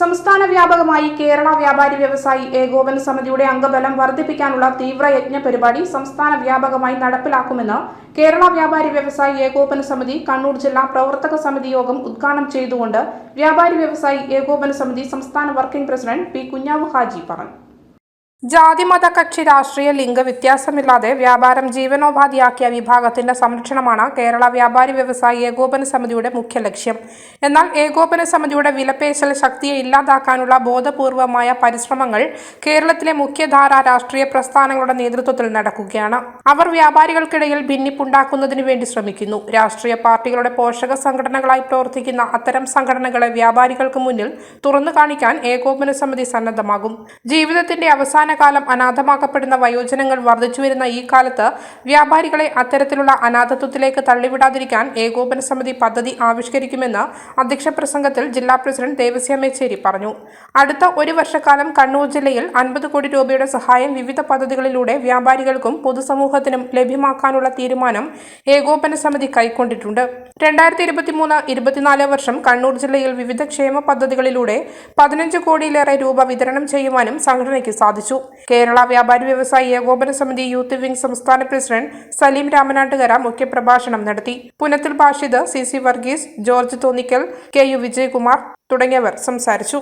സംസ്ഥാന വ്യാപകമായി കേരള വ്യാപാരി വ്യവസായി ഏകോപന സമിതിയുടെ അംഗബലം വർദ്ധിപ്പിക്കാനുള്ള തീവ്രയജ്ഞ പരിപാടി സംസ്ഥാന വ്യാപകമായി നടപ്പിലാക്കുമെന്ന് കേരള വ്യാപാരി വ്യവസായി ഏകോപന സമിതി കണ്ണൂർ ജില്ലാ പ്രവർത്തക സമിതി യോഗം ഉദ്ഘാടനം ചെയ്തുകൊണ്ട് വ്യാപാരി വ്യവസായി ഏകോപന സമിതി സംസ്ഥാന working president P Kunjavu Haji പറഞ്ഞു. ജാതിമത കക്ഷി രാഷ്ട്രീയ ലിംഗ വ്യത്യാസമില്ലാതെ വ്യാപാരം ജീവനോപാധിയാക്കിയ വിഭാഗത്തിന്റെ സംരക്ഷണമാണ് കേരള വ്യാപാരി വ്യവസായി ഏകോപന സമിതിയുടെ മുഖ്യ ലക്ഷ്യം. എന്നാൽ ഏകോപന സമിതിയുടെ വിലപേശൽ ശക്തിയെ ഇല്ലാതാക്കാനുള്ള ബോധപൂർവമായ പരിശ്രമങ്ങൾ കേരളത്തിലെ മുഖ്യധാരാ രാഷ്ട്രീയ പ്രസ്ഥാനങ്ങളുടെ നേതൃത്വത്തിൽ നടക്കുകയാണ്. അവർ വ്യാപാരികൾക്കിടയിൽ ഭിന്നിപ്പുണ്ടാക്കുന്നതിനു വേണ്ടി ശ്രമിക്കുന്നു. രാഷ്ട്രീയ പാർട്ടികളുടെ പോഷക സംഘടനകളായി പ്രവർത്തിക്കുന്ന അത്തരം സംഘടനകളെ വ്യാപാരികൾക്ക് മുന്നിൽ തുറന്നു കാണിക്കാൻ ഏകോപന സമിതി സന്നദ്ധമാകും. ജീവിതത്തിന്റെ അവസാന കാലം അനാഥമാക്കപ്പെടുന്ന വയോജനങ്ങൾ വർദ്ധിച്ചുവരുന്ന ഈ കാലത്ത് വ്യാപാരികളെ അത്തരത്തിലുള്ള അനാഥത്വത്തിലേക്ക് തള്ളിവിടാതിരിക്കാൻ ഏകോപന സമിതി പദ്ധതി ആവിഷ്കരിക്കുമെന്ന് അധ്യക്ഷ പ്രസംഗത്തിൽ ജില്ലാ പ്രസിഡന്റ് ദേവസ്യ മേച്ചേരി പറഞ്ഞു. അടുത്ത ഒരു വർഷക്കാലം കണ്ണൂർ ജില്ലയിൽ അൻപത് കോടി രൂപയുടെ സഹായം വിവിധ പദ്ധതികളിലൂടെ വ്യാപാരികൾക്കും പൊതുസമൂഹത്തിനും ലഭ്യമാക്കാനുള്ള തീരുമാനം ഏകോപന സമിതി കൈക്കൊണ്ടിട്ടുണ്ട്. രണ്ടായിരത്തി ഇരുപത്തിമൂന്ന് ഇരുപത്തിനാല് വർഷം കണ്ണൂർ ജില്ലയിൽ വിവിധ ക്ഷേമ പദ്ധതികളിലൂടെ പതിനഞ്ച് കോടിയിലേറെ രൂപ വിതരണം ചെയ്യുവാനും സംഘടനയ്ക്ക് സാധിച്ചു. കേരള വ്യാപാരി വ്യവസായി ഏകോപന സമിതി യൂത്ത് വിംഗ് സംസ്ഥാന പ്രസിഡന്റ് സലീം രാമനാട്ടുകര മുഖ്യപ്രഭാഷണം നടത്തി. Punathil Bashid C C Varghese George Thonnikkal K U Vijayakumar തുടങ്ങിയവർ സംസാരിച്ചു.